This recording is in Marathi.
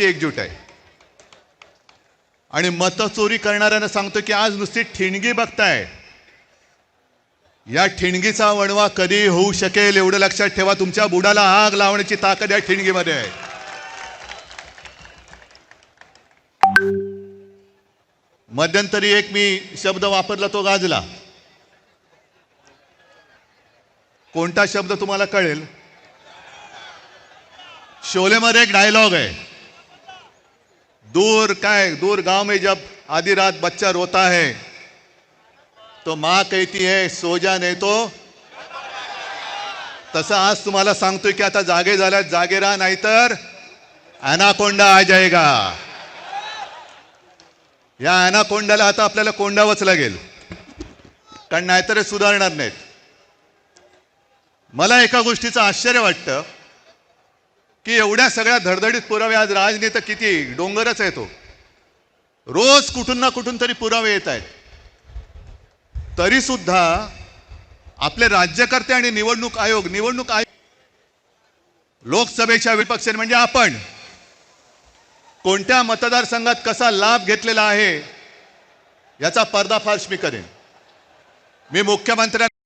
एकजूट आहे. आणि मतचोरी करणाऱ्यांना सांगतो की आज नुसती ठिणगी बघताय. या ठिणगीचा वणवा कधी होऊ शकेल एवढं लक्षात ठेवा तुमच्या बुडाला आग लावण्याची ताकद या ठिणगीमध्ये आहे. मध्यंतरी एक मी शब्द वापरला तो गाजला. कोणता शब्द तुम्हाला कळेल? शोलेमध्ये एक डायलॉग आहे. दूर काय दूर गांव में जब आधी रात बच्चा रोता है तो माँ कहती है सो जा नाही तो तसं आज तुम्हाला सांगतोय की आता जागे झाल्यात जागे राहा नाहीतर अनाकोंडा आ जाएगा या अनाकोंडाला आता आपल्याला कोंडावंच लागेल. कारण नाहीतर सुधारणार नाहीत. मला एका गोष्टीचं आश्चर्य वाटतं. की एवढ्या सगळ्या धडधडीत पुरावे आज राजनेता किती डोंगरच आहे तो. रोज कुठून ना कुठून तरी पुरावे येत आहेत. तरी सुद्धा आपले राज्यकर्ते आणि निवडणूक आयोग निवडणूक आयोग लोकसभेच्या विपक्ष म्हणजे आपण. कोणत्या मतदारसंघात कसा लाभ घेतलेला आहे याचा पर्दाफाश मी करेन. मी मुख्यमंत्र्यांना